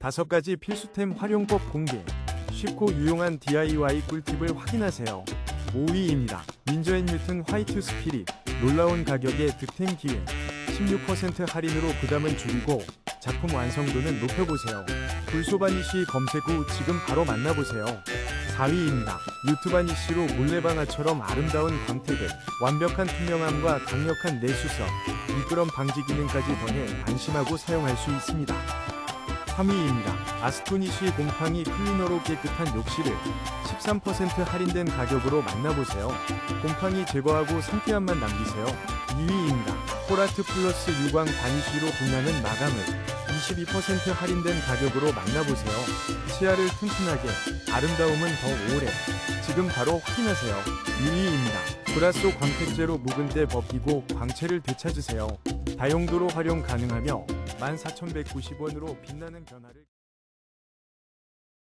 다섯 가지 필수템 활용법 공개. 쉽고 유용한 DIY 꿀팁을 확인하세요. 5위입니다. 닌저앤 뉴튼 화이트 스피릿. 놀라운 가격에 득템 기회. 16% 할인으로 부담을 줄이고 작품 완성도는 높여보세요. 불소바니쉬 검색 후 지금 바로 만나보세요. 4위입니다. 유튜바니쉬로 물레방아처럼 아름다운 광택을 완벽한 투명함과 강력한 내수성, 미끄럼 방지 기능까지 더해 안심하고 사용할 수 있습니다. 3위입니다. 아스토니쉬 곰팡이 클리너로 깨끗한 욕실을 13% 할인된 가격으로 만나보세요. 곰팡이 제거하고 상쾌함만 남기세요. 2위입니다. 코라트 플러스 유광 바니쉬로 빛나는 마감을 22% 할인된 가격으로 만나보세요. 치아를 튼튼하게, 아름다움은 더 오래. 지금 바로 확인하세요. 1위입니다. 브라소 광택제로 묵은 때 벗기고 광채를 되찾으세요. 다용도로 활용 가능하며 14,190원으로 빛나는 변화를